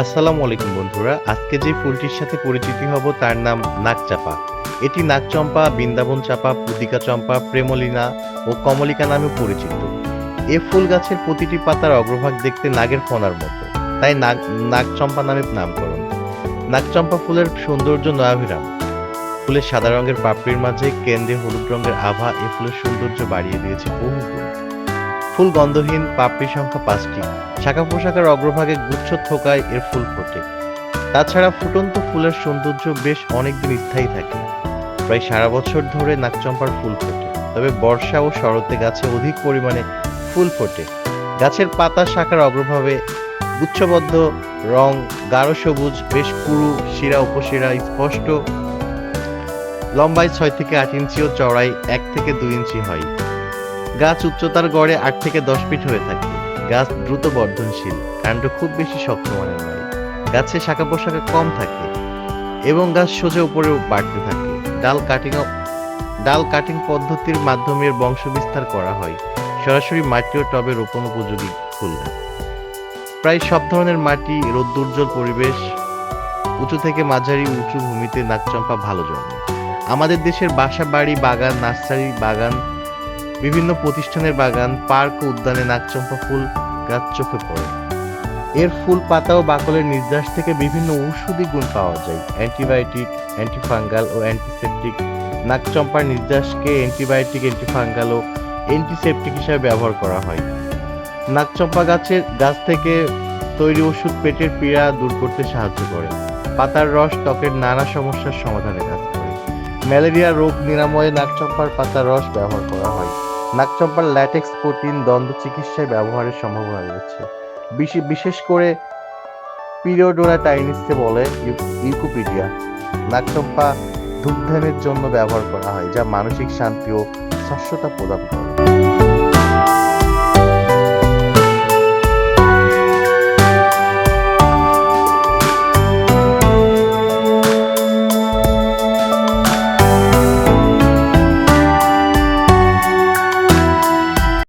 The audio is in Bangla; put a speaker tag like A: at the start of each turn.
A: আসসালামু আলাইকুম বন্ধুরা। আজকে যে ফুলটির সাথে পরিচিতি হব তার নাম নাকচাপা এটি নাকচম্পা বৃন্দাবন চাপা, পুদিকা চম্পা, প্রেমলিনা ও কমলিকা নামে পরিচিত। এ ফুল গাছের প্রতিটি পাতার অগ্রভাগ দেখতে নাগের ফনার মতো। তাই নাগ, নাগচম্পা নামে নামকরণ। নাগচম্পা ফুলের সৌন্দর্য নয়াভিরাম। ফুলের সাদা রঙের পাপড়ির মাঝে কেন্দ্রে হলুদ রঙের আভা এ ফুলের সৌন্দর্য বাড়িয়ে দিয়েছে বহুগুণ। ফুল গন্ধহীন পাপড়ি সংখ্যা পাঁচটি, শাখা পোশাকের অগ্রভাগে গুচ্ছ থোকায় এর ফুল ফোটে। তাছাড়া ফুটন্ত ফুলের সৌন্দর্য বেশ অনেকদিন স্থায়ী থাকে। প্রায় সারা বছর ধরে নাকচম্পার ফুল ফোটে, তবে বর্ষা ও শরতে গাছে অধিক পরিমাণে ফুল ফোটে। গাছের পাতা শাখার অগ্রভাবে গুচ্ছবদ্ধ রং, গাঢ় সবুজ, বেশ পুরু শিরা উপশিরা, স্পষ্ট। লম্বায় ছয় থেকে আট ইঞ্চি ও চড়াই এক থেকে দুই ইঞ্চি হয়। গাছ উচ্চতার গড়ে আট থেকে দশ ফিট হয়ে থাকে। গাছ দ্রুত বর্ধনশীল, কাণ্ড খুব বেশি শক্ত মানের নয়। গাছে শাখা পোশাকা কম থাকে এবং গাছ সোজা উপরে বাড়তে থাকে। ডাল কাটিং ডাল কাটিং পদ্ধতির মাধ্যমে বংশ বিস্তার করা হয়। সরাসরি মাটি ও টবে রোপণ উপযোগী ফুল প্রায় সব ধরনের মাটি রোদ্দুর্জ্বল পরিবেশ, উঁচু থেকে মাঝারি, উঁচু ভূমিতে নাকচম্পা ভালো জন্মে। আমাদের দেশের বাসা, বাড়ি, বাগান, নার্সারি, বাগান বিভিন্ন প্রতিষ্ঠানের বাগান, পার্ক ও উদ্যানে নাকচম্পা ফুল গাছ চোখে পড়ে। এর ফুল, পাতা ও বাকলের নির্যাস থেকে বিভিন্ন ঔষধি গুণ পাওয়া যায়। অ্যান্টিবায়োটিক, অ্যান্টিফাঙ্গাল ও অ্যান্টিসেপটিক। নাকচম্পার নির্যাসকে অ্যান্টিবায়োটিক, অ্যান্টিফাঙ্গাল ও অ্যান্টিসেপটিক হিসাবে ব্যবহার করা হয়। নাকচম্পা গাছের গাছ থেকে তৈরি ওষুধ পেটের পীড়া দূর করতে সাহায্য করে। পাতার রস ত্বকের নানা সমস্যার সমাধানে কাজ করে। ম্যালেরিয়া, রোগ নিরাময়ে নাকচম্পার পাতার রস ব্যবহার করা হয়। নাকচম্পার ল্যাটেক্স প্রোটিন দ্বন্দ্ব চিকিৎসায় ব্যবহারের সম্ভাবনা রয়েছে। বিশেষ করে পিরিয়ডোরা টাইনিসকে বলে ইউকোপিডিয়া। নাকচম্পা ধূপধানের জন্য ব্যবহার করা হয়, যা মানসিক শান্তি ও স্বচ্ছতা প্রদান করে।